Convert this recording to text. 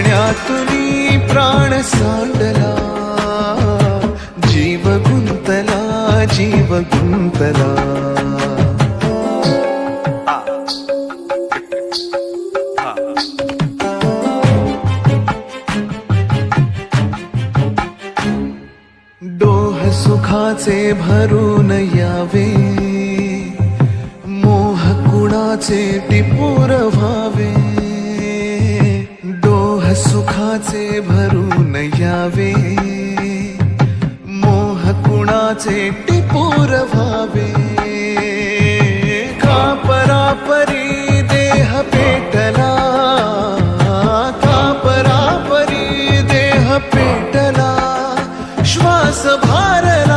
वागण्यातुनी प्राण सांडला जीव गुंतला जीव गुंतला. सुखाचे भरून यावे मोह कुणाचे टिपूर व्हावे. सुखाचे भरून यावे? मोह कुणाचे टिपूर व्हावे का परापरी देह पेटला? का परापरी देह पेटला? श्वास भारला